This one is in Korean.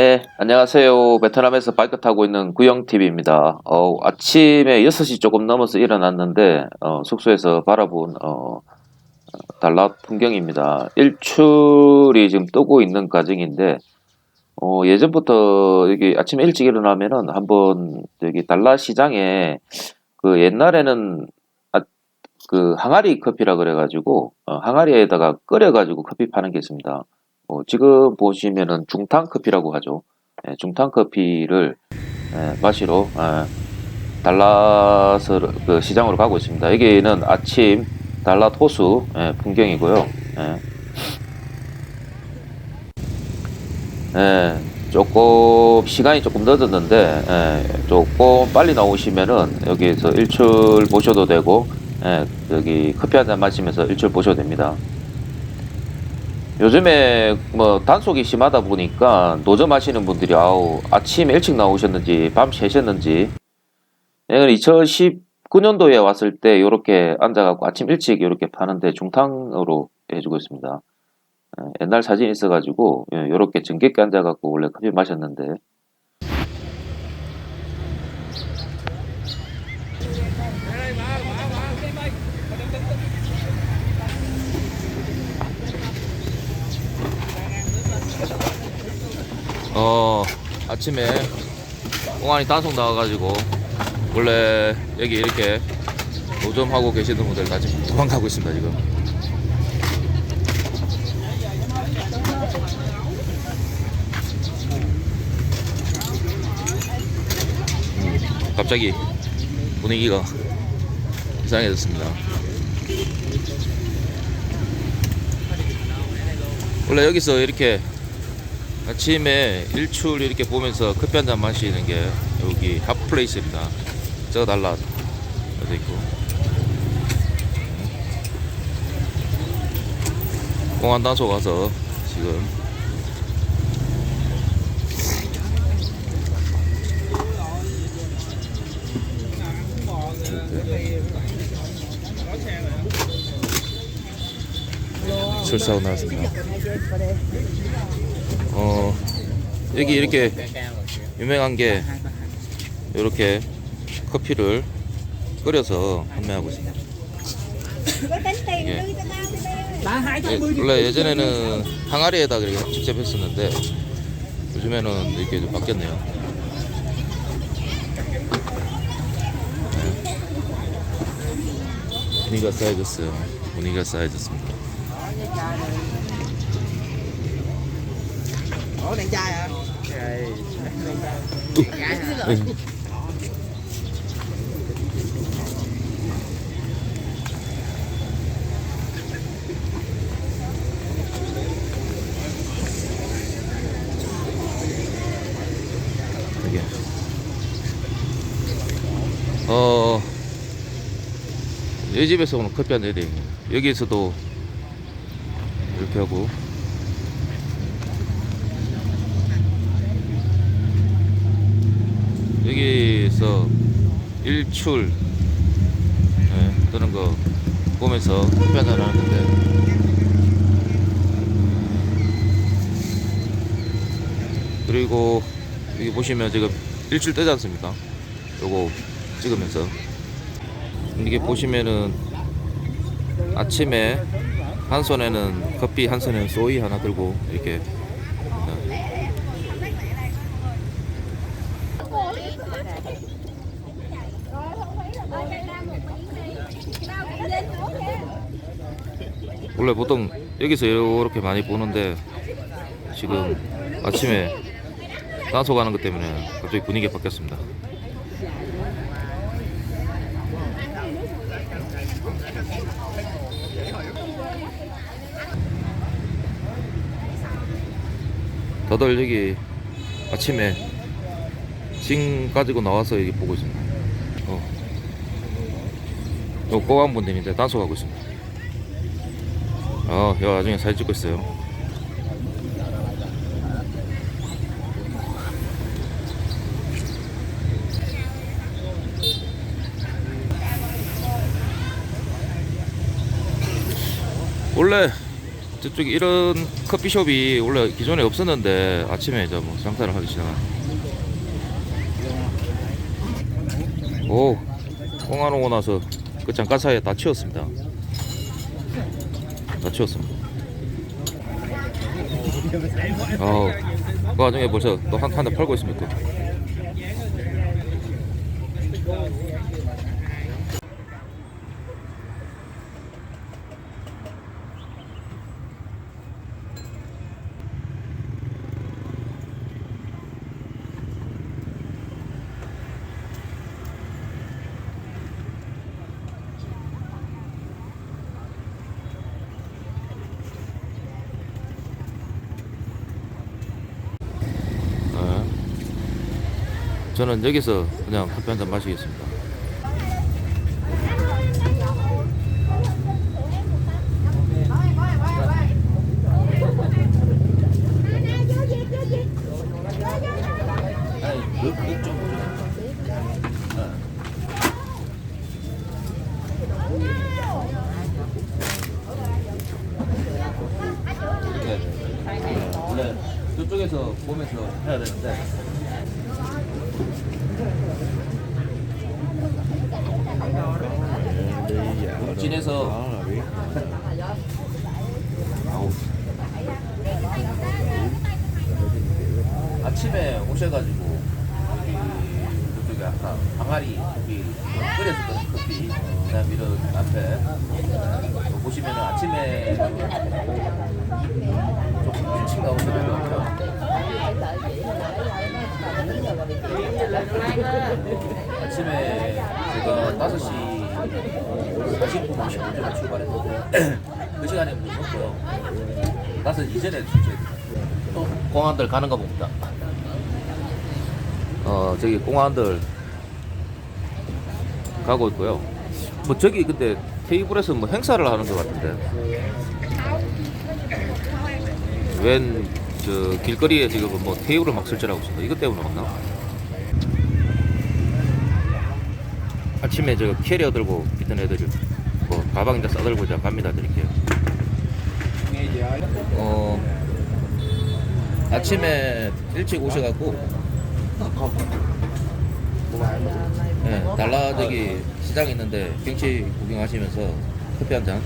네, 안녕하세요. 베트남에서 타고 있는 구영TV입니다. 어, 아침에 6시 조금 넘어서 일어났는데, 어, 숙소에서 바라본, 어, 달랏 풍경입니다. 일출이 지금 뜨고 있는 과정인데, 어, 예전부터 여기 아침 일찍 일어나면은 한번 여기 달랏 시장에 그 옛날에는 아, 그 항아리 커피라 그래가지고, 어, 항아리에다가 끓여가지고 커피 파는 게 있습니다. 어, 지금 보시면은 중탕 커피라고 하죠. 예, 중탕 커피를 예, 마시러 예, 달랏을 그 시장으로 가고 있습니다. 여기는 아침 달랏 호수 예, 풍경이고요. 예. 예, 조금 시간이 조금 늦었는데 예, 조금 빨리 나오시면은 여기에서 일출 보셔도 되고 예, 여기 커피 한 잔 마시면서 일출 보셔도 됩니다. 요즘에 뭐 단속이 심하다 보니까 노점 하시는 분들이 아우 아침 일찍 나오셨는지 밤 새셨는지 내가 2019년도에 왔을 때 요렇게 앉아갖고 아침 일찍 이렇게 파는데 중탕으로 해주고 있습니다. 예, 옛날 사진 있어가지고 예, 요렇게 정겹게 앉아갖고 원래 커피 마셨는데 어 아침에 공안이 단속 나와가지고 원래 여기 이렇게 노점하고 계시는 분들 다 지금 도망가고 있습니다 지금. 음, 갑자기 분위기가 이상해졌습니다. 원래 여기서 이렇게 아침에 일출 이렇게 보면서 커피 한 잔 마시는 게 여기 핫플레이스입니다. 저 달라 여기 있고 공안 단소 가서 지금 출사하고 나왔습니다. 어 여기 이렇게 유명한 게 이렇게 커피를 끓여서 판매하고 있습니다. 예. 예, 원래 예전에는 항아리에다 이렇게 직접 했었는데 요즘에는 이렇게 좀 바뀌었네요. 네. 분위기가 쌓여졌어요. 분위기가 쌓여졌습니다. Trai hả? 응. 어, 이 집에서 오늘 커피 한 잔이 여기에서도 이렇게 하고 여기서 일출 예, 뜨는 거 보면서 커피 한잔 하는데 그리고 여기 보시면 지금 일출 뜨지 않습니까? 요거 찍으면서 이게 보시면은 아침에 한 손에는 커피 한 손에는 소이 하나 들고 이렇게 원래 보통 여기서 이렇게 많이 보는데 지금 아침에 단소 가는 것 때문에 갑자기 분위기가 바뀌었습니다. 다들 여기 아침에 짐 가지고 나와서 여기 보고 있습니다. 어. 요 꼬한 분들인데 단소 가고 있습니다. 어, 여 나중에 사진 찍고 있어요. 원래 저쪽에 이런 커피숍이 원래 기존에 없었는데 아침에 이제 뭐 장사를 하기 시작한. 오, 공안 오고 나서 그 잠깐 사이에 다 치웠습니다. 다 치웠습니다. 어, 그 와중에 벌써 또한한대 팔고 있습니다. 또. 저는 여기서 그냥 커피 한 잔 마시겠습니다. 원래 저쪽에서 보면서 해야 되는데 울진에서. 아침에 오셔가지고 저쪽에 아까 항아리 커피 그런 커피 그다음 이런 앞에 보시면은 아침에 조금 일찍 같아요. 아침에 제가 5시 40분 50분쯤에 출발했는데 그 시간에 못 먹고요. 5시 이전에 출발했어요. 또 공항들 가는가 봅니다. 어 저기 공항들 가고 있고요. 뭐 저기 근데 테이블에서 뭐 행사를 하는 것 같은데. 웬 저 길거리에 지금 뭐 테이블을 막 설치하고 있습니다. 이것 때문에 맞나? 아침에 저 캐리어 들고 있던 애들이 뭐 가방 이제 싸들고 이제 갑니다 이렇게. 어 아침에 일찍 오셔갖고 예, 달라 저기 시장 있는데 경치 구경하시면서 커피 한잔